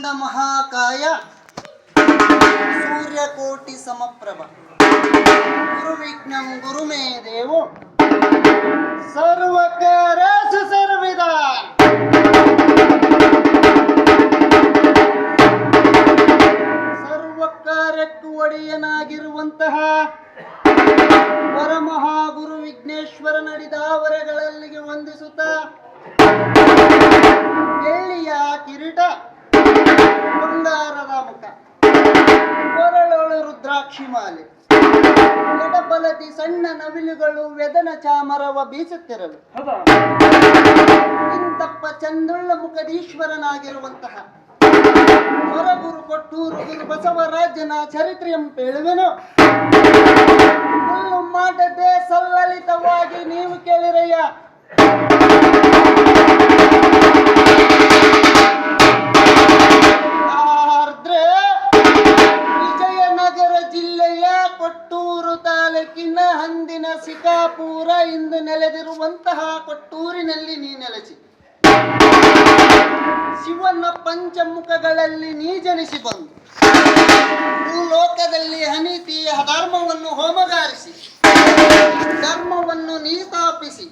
ವಕ್ರತುಂಡ ಮಹಾಕಾಯ. ಸೂರ್ಯಕೋಟಿ ಸಮಪ್ರಭ. ಗುರುವಿಜ್ಞಂ ಗುರುಮೇ ದೇವೋ. ಸರ್ವಕಾರ ಸರ್ವಿದ. ಸರ್ವಕಾರಕ್ಕೂ ಒಡೆಯನಾಗಿರುವಂತಹ ಪರಮಹಾಗುರು ವಿಘ್ನೇಶ್ವರ ನಡಿದಾವರೆಗಳಲ್ಲಿಗೆ ವಂದಿಸುತ್ತ. ಬೆಳ್ಳಿಯ ಕಿರೀಟ. ಬಂಗಾರದ ಮುಖ. ಕೊರಳೊಳು ರುದ್ರಾಕ್ಷಿ ಮಾಲೆ. ಎಡಬಲದಿ ಸಣ್ಣ ನವಿಲುಗಳು ವೆದನ ಚಾಮರವ ಬೀಸುತ್ತಿರಲು. ಇಂತಪ್ಪ ಚಂದುಳ್ಳ ಮುಖದೀಶ್ವರನಾಗಿರುವಂತಹ ಹೊರಗುರು ಕೊಟ್ಟೂರು ಗುರು ಬಸವರಾಜನ ಚರಿತ್ರೆಯಂ ಪೇಳುವೆನು. ಹುಲ್ಲು ಮಾಡದೆ ಸಲ್ಲಲಿತವಾಗಿ ನೀವು ಕೇಳಿರಯ್ಯ. ಪಂಚಮುಖಗಳಲ್ಲಿ ನೀ ಜನಿಸಿ ಬಂದು ಭೂಲೋಕದಲ್ಲಿ ಹನಿತಿ ಧರ್ಮವನ್ನು ಹೋಮಗಾರಿಸಿ ಧರ್ಮವನ್ನು ನೀ ಸ್ಥಾಪಿಸಿ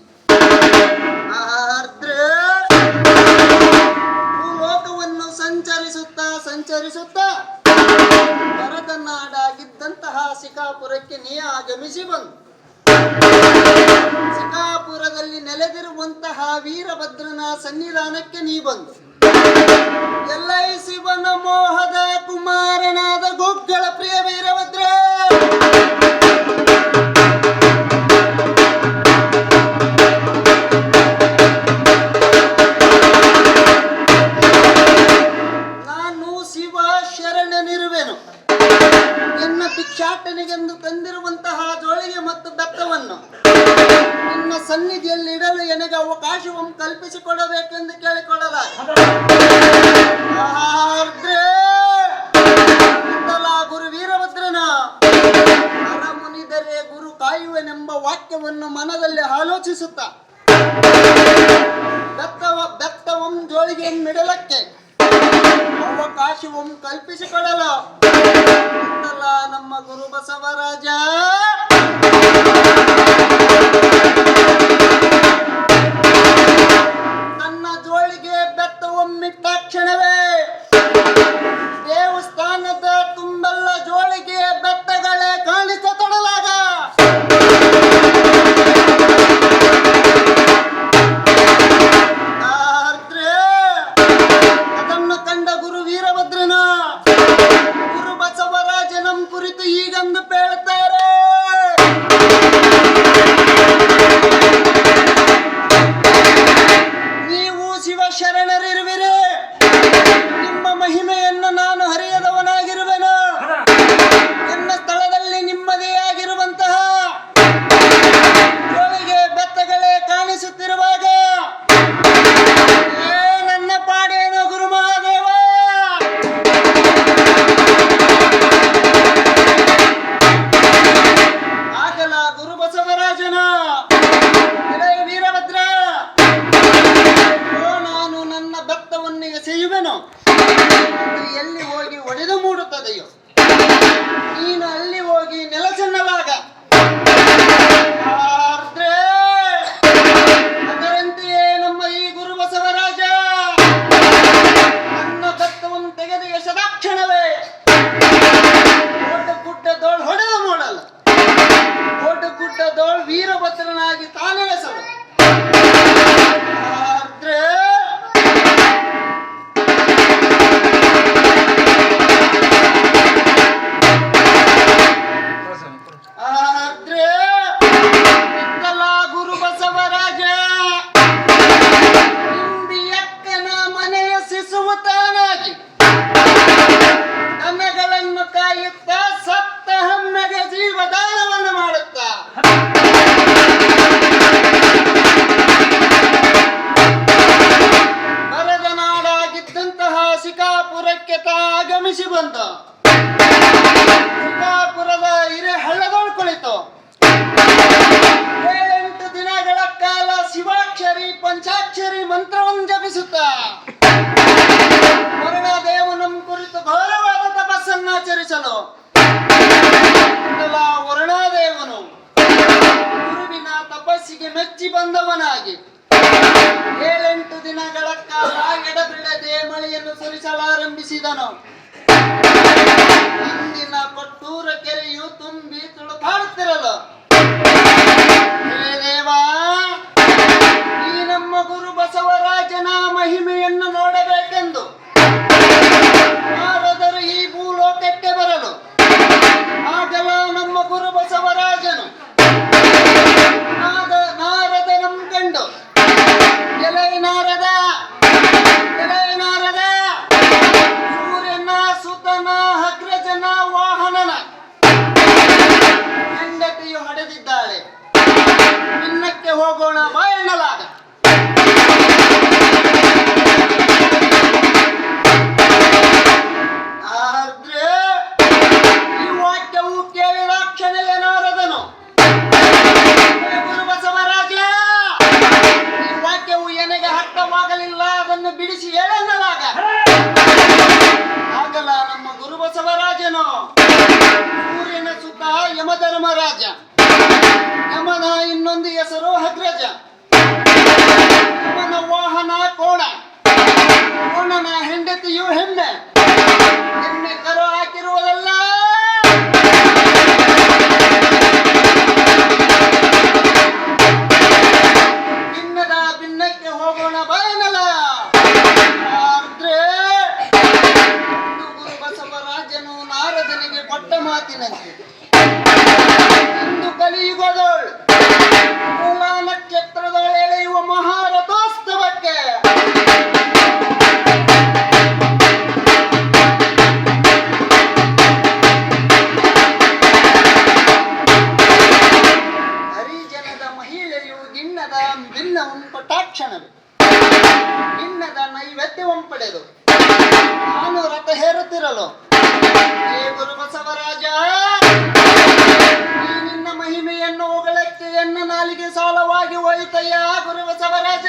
ಭೂಲೋಕವನ್ನು ಸಂಚರಿಸುತ್ತಾ ಸಂಚರಿಸುತ್ತಾ ಭರತ ನಾಡಾಗಿದ್ದಂತಹ ಸಿಕಾಪುರಕ್ಕೆ ನೀ ಆಗಮಿಸಿ ಬಂದು. ಸಿಕಾಪುರದಲ್ಲಿ ನೆಲೆದಿರುವಂತಹ ವೀರಭದ್ರನ ಸನ್ನಿಧಾನಕ್ಕೆ ನೀ ಬಂದು. ಎಲ್ಲ ಶಿವನ ಮೋಹದ ಕುಮಾರನಾದ ಗುಗ್ಗಳ ಪ್ರಿಯ ವೀರಭದ್ರ. ಸನ್ನಿಧಿಯಲ್ಲಿ ಇಡಲು ನನಗೆ ಅವಕಾಶವನ್ನು ಕಲ್ಪಿಸಿಕೊಡಬೇಕೆಂದು ಕೇಳಿಕೊಳ್ಳದ ಆರ್ದ್ರೆ! ಗುರು ವೀರಭದ್ರನ ಮುನಿದರೆ ಗುರು ಕಾಯುವೆನೆಂಬ ವಾಕ್ಯವನ್ನು ಮನದಲ್ಲಿ ಆಲೋಚಿಸುತ್ತ. ಬೆತ್ತವ ದತ್ತವಂ ಜೋಳಿಗೆ ಮಿಡಲಕ್ಕೆ. ಅವಕಾಶವನ್ನು ಕಲ್ಪಿಸಿಕೊಡಲು. ನಮ್ಮ ಗುರು Basavaraj. and the best. de. ಪಂಚಾಕ್ಷರಿ ಮಂತ್ರವನ್ನು ಜಪಿಸುತ್ತ. ವರುಣದೇವನ ಕುರಿತು ಘೋರವಾದ ತಪಸ್ಸನ್ನಾಚರಿಸಲು ವರುಣಾದೇವನು ಗುರುವಿನ ತಪಸ್ಸಿಗೆ ಮೆಚ್ಚಿ ಬಂದವನಾಗಿ ಏಳೆಂಟು ದಿನಗಳ ಕಾಲ ಗಿಡ ಬಿಡದೆ ಮಳೆಯನ್ನು ಸುರಿಸಲಾರಂಭಿಸಿದನು. ಮಾತಿನಂತೆ. ಇಂದು ಕವಿತೆಯ ಗುರು ಬಸವರಾಜ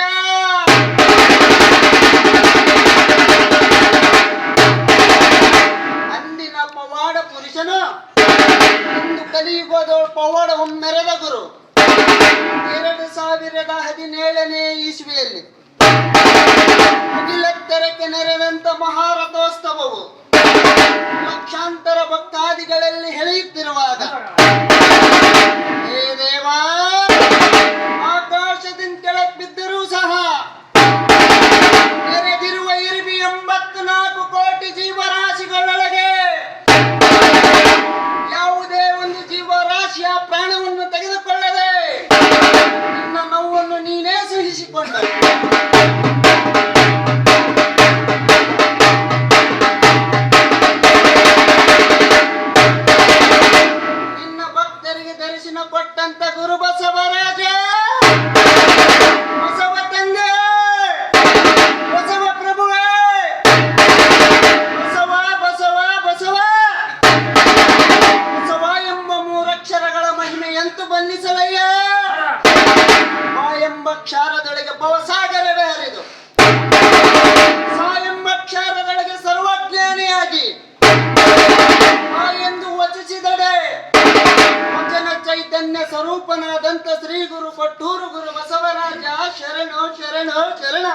ಅಂದಿನ ಪವಾಡ ಪುರುಷನು ಇಂದು ಕಲಿಯುಗದ ಪವಾಡ ಒಮ್ಮೆರೆದ ಗುರು. ಎರಡು ಸಾವಿರದ ಹದಿನೇಳನೇ ಇಸ್ವಿಯಲ್ಲಿ ಮುಗಿಲೆತ್ತರಕ್ಕೆ ನೆರೆದಂತ ಮಹಾರಥೋತ್ಸವವು ಲಕ್ಷಾಂತರ ಭಕ್ತಾದಿಗಳಲ್ಲಿ ಹೆಳೆಯುತ್ತಿರುವಾಗ. ಹೇ ದೇವಾ ಕೊಟ್ಟೂರು ಗುರು ಬಸವರಾಜ ಶರಣು ಶರಣು ಶರಣ.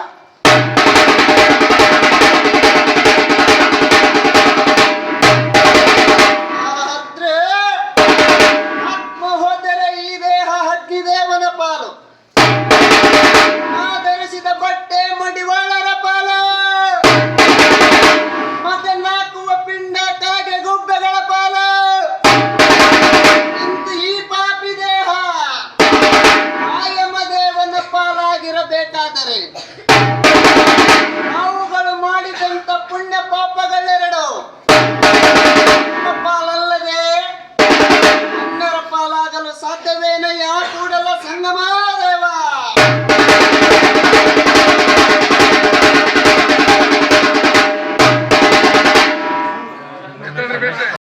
ಪಾಪಗಳೇ